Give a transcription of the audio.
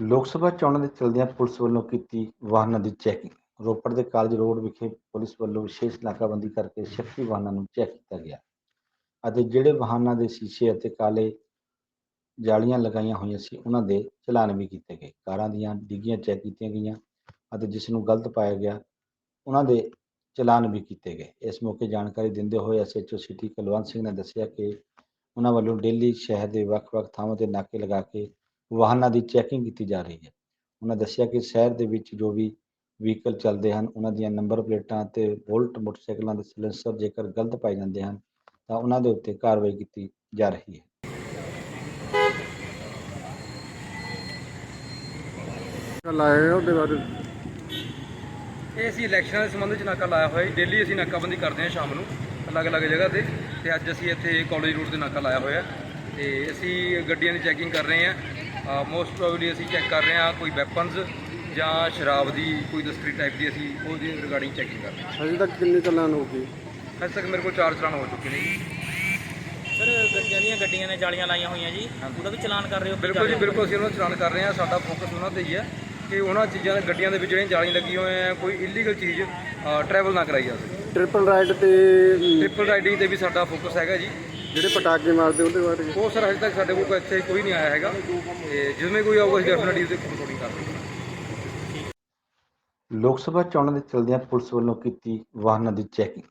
ਲੋਕ ਸਭਾ ਚੋਣਾਂ ਦੇ ਚਲਦਿਆਂ ਪੁਲਿਸ ਵੱਲੋਂ ਕੀਤੀ ਵਾਹਨਾਂ ਦੀ ਚੈਕਿੰਗ ਰੋਪੜ ਦੇ ਕਾਲਜ ਰੋਡ ਵਿਖੇ ਪੁਲਿਸ ਵੱਲੋਂ ਵਿਸ਼ੇਸ਼ ਨਾਕਾਬੰਦੀ ਕਰਕੇ ਸ਼ੱਕੀ ਵਾਹਨਾਂ ਨੂੰ ਚੈੱਕ ਕੀਤਾ ਗਿਆ ਅਤੇ ਜਿਹੜੇ ਵਾਹਨਾਂ ਦੇ ਸ਼ੀਸ਼ੇ ਅਤੇ ਕਾਲੇ ਜਾਲੀਆਂ ਲਗਾਈਆਂ ਹੋਈਆਂ ਸੀ, ਉਹਨਾਂ ਦੇ ਚਲਾਨ ਵੀ ਕੀਤੇ ਗਏ। ਕਾਰਾਂ ਦੀਆਂ ਡਿੱਗੀਆਂ ਚੈੱਕ ਕੀਤੀਆਂ ਗਈਆਂ ਅਤੇ ਜਿਸ ਨੂੰ ਗਲਤ ਪਾਇਆ ਗਿਆ, ਉਹਨਾਂ ਦੇ ਚਲਾਨ ਵੀ ਕੀਤੇ ਗਏ। ਇਸ ਮੌਕੇ ਜਾਣਕਾਰੀ ਦਿੰਦੇ ਹੋਏ ਐਸਐਚਓ ਸਿਟੀ ਕੁਲਵੰਤ ਸਿੰਘ ਨੇ ਦੱਸਿਆ ਕਿ ਉਹਨਾਂ ਵੱਲੋਂ ਡੇਲੀ ਸ਼ਹਿਰ ਦੇ ਵੱਖ-ਵੱਖ ਥਾਵਾਂ ਤੇ ਨਾਕੇ ਲਗਾ ਕੇ ਵਾਹਨਾਂ ਦੀ ਚੈਕਿੰਗ ਕੀਤੀ ਜਾ ਰਹੀ ਹੈ। ਉਹਨਾਂ ਦੱਸਿਆ ਕਿ ਸ਼ਹਿਰ ਦੇ ਵਿੱਚ ਜੋ ਵੀ ਵਹੀਕਲ ਚੱਲਦੇ ਹਨ ਉਹਨਾਂ ਦੀਆਂ ਨੰਬਰ ਪਲੇਟਾਂ ਤੇ ਬੁਲਟ ਮੋਟਰਸਾਈਕਲਾਂ ਦੇ ਸਿਲੰਸਰ ਜੇਕਰ ਗਲਤ ਪਾਏ ਜਾਂਦੇ ਹਨ ਤਾਂ ਉਹਨਾਂ ਦੇ ਉੱਤੇ ਕਾਰਵਾਈ ਕੀਤੀ ਜਾ ਰਹੀ ਹੈ। ਲਾਏ ਹੋਏ ਉਹਦੇ ਬਾਰੇ? ਇਹ ਅਸੀਂ ਇਲੈਕਸ਼ਨਾਂ ਦੇ ਸੰਬੰਧ ਵਿੱਚ ਨਾਕਾ ਲਾਇਆ ਹੋਇਆ ਹੈ ਡੇਲੀ ਅਸੀਂ ਨਾਕਾਬੰਦੀ ਕਰਦੇ ਹਾਂ ਸ਼ਾਮ ਨੂੰ ਅਲੱਗ-ਅਲੱਗ ਜਗ੍ਹਾ ਤੇ। ਤੇ ਅੱਜ ਅਸੀਂ ਇੱਥੇ ਕਾਲਜ ਰੋਡ ਤੇ ਨਾਕਾ ਲਾਇਆ ਹੋਇਆ। ਹੈ ਤੇ ਅਸੀਂ ਗੱਡੀਆਂ ਦੀ ਚੈਕਿੰਗ ਕਰ ਰਹੇ ਹਾਂ। ਮੋਸਟ ਪ੍ਰੋਬਬਲੀ ਅਸੀਂ ਚੈੱਕ ਕਰ ਰਹੇ ਹਾਂ ਕੋਈ ਵੈਪਨਸ ਜਾਂ ਸ਼ਰਾਬ ਦੀ ਕੋਈ ਦਸਤਰੀ ਟਾਈਪ ਦੀ ਅਸੀਂ ਉਹਦੀ ਰਿਗਾਰਡਿੰਗ ਚੈਕਿੰਗ ਕਰ ਰਹੇ ਹਾਂ। ਅਜੇ ਤੱਕ ਕਿੰਨੀ ਚੱਲਣ ਹੋ ਗਈ ਅੱਜ ਤੱਕ ਮੇਰੇ ਕੋਲ ਚਾਰ ਚਲਾਨ ਹੋ ਚੁੱਕੇ ਨੇ ਜੀ। ਸਰ ਗੱਡੀਆਂ ਦੀਆਂ ਗੱਡੀਆਂ ਨੇ ਜਾਲੀਆਂ ਲਾਈਆਂ ਹੋਈਆਂ ਜੀ। ਉਹਦਾ ਵੀ ਚਲਾਨ ਕਰ ਰਹੇ ਹੋ? ਬਿਲਕੁਲ ਜੀ? ਬਿਲਕੁਲ ਅਸੀਂ ਉਹਨਾਂ ਦਾ ਚਲਾਨ ਕਰ ਰਹੇ ਹਾਂ। ਸਾਡਾ ਫੋਕਸ ਉਹਨਾਂ ਤੇ ਹੀ ਹੈ ਕਿ ਉਹਨਾਂ ਚੀਜ਼ਾਂ ਦੇ ਗੱਡੀਆਂ ਦੇ ਵਿੱਚ ਜਿਹੜੀਆਂ ਜਾਲੀਆਂ ਲੱਗੀਆਂ ਹੋਈਆਂ ਹੈ ਕੋਈ ਇਲੀਗਲ ਚੀਜ਼ ਟਰੈਵਲ ਨਾ ਕਰਾਈ ਜਾ ਸਕੇ ਟ੍ਰਿਪਲ ਰਾਈਡ ਤੇ ਟ੍ਰਿਪਲ ਰਾਈਡਿੰਗ ਤੇ ਵੀ ਸਾਡਾ ਫੋਕਸ ਹੈਗਾ ਜੀ। ਜਿਹੜੇ ਪਟਾਕੇ ਮਾਰਦੇ ਉਹਦੇ ਬਾਰੇ? ਉਹ ਸਰ ਹਜੇ ਤੱਕ ਸਾਡੇ ਕੋਲ ਇੱਥੇ ਕੋਈ ਨਹੀਂ ਆਇਆ ਹੈਗਾ। ਤੇ ਜਿਵੇਂ ਕੋਈ ਆਊਗਾ ਅਸੀਂ ਡੈਫੀਨਿਟਲੀ ਉਹਦੇ ਕੰਟਰੋਲਿੰਗ ਕਰਾਂਗੇ ਲੋਕ ਸਭਾ ਚੋਣਾਂ ਦੇ ਚਲਦਿਆਂ ਪੁਲਿਸ ਵੱਲੋਂ ਕੀਤੀ ਵਾਹਨਾਂ ਦੀ ਚੈਕਿੰਗ।